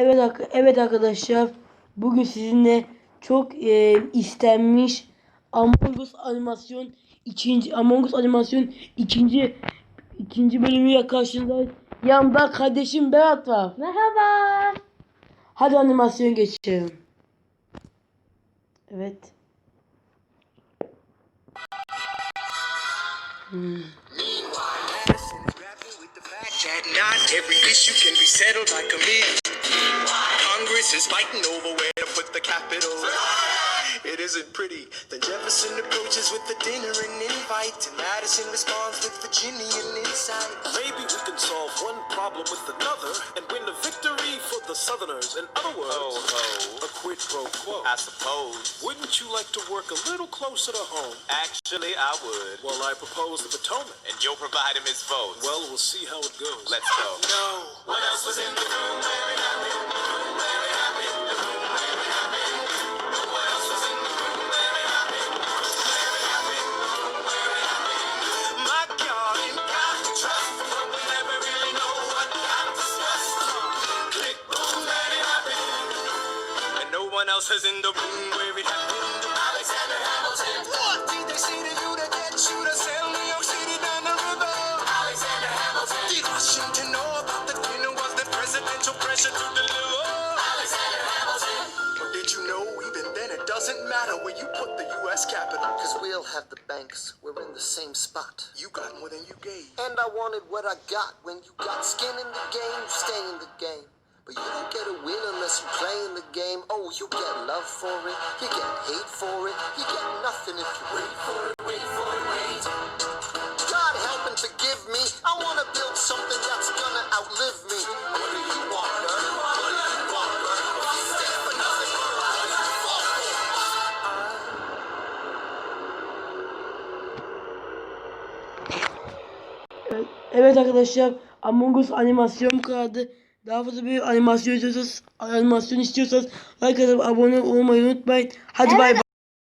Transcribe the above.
Evet evet arkadaşlar. Bugün sizinle çok e, istenmiş Among Us animasyon ikinci Among Us animasyon ikinci ikinci bölümüyle karşınızdayız. Yanımda kardeşim Berat var. Merhaba. Hadi animasyon geçelim. Evet. That not every issue can be settled like a meal. Congress is fighting over where to put the capital. It isn't pretty. Then Jefferson approaches with a dinner and invite, and Madison responds with Virginian insight. Maybe we can solve one problem with another and win a victory for the Southerners. In other words, Ho, ho. a quid pro quo. I suppose. Wouldn't you like to work a little closer to home? Actually, I would. Well, I propose the Potomac. And you'll provide him his votes. Well, we'll see how it goes. let's go. No. What else was in the room? Else is in the room where it happened. Alexander Hamilton. What did they say to you to get you to sail New York City down the river? Alexander Hamilton. Did Washington know about the dinner? Was there presidential pressure to deliver? Alexander Hamilton. Or did you know even then it doesn't matter where you put the U.S. capital? Cause we'll have the banks. We're in the same spot. You got more than you gave. And I wanted what I got. When you got skin in the game, you stay in the game. But you don't get a Oh, you get love for it, you get hate for it, you get nothing if you wait for it, wait for it, wait. God help and forgive me. I wanna build something that's gonna outlive me. Evet, arkadaşlar Among Us animasyon kadardı. Daha fazla bir animasyon istiyorsanız animasyon istiyorsanız like atıp abone olmayı unutmayın. Hadi bay bay.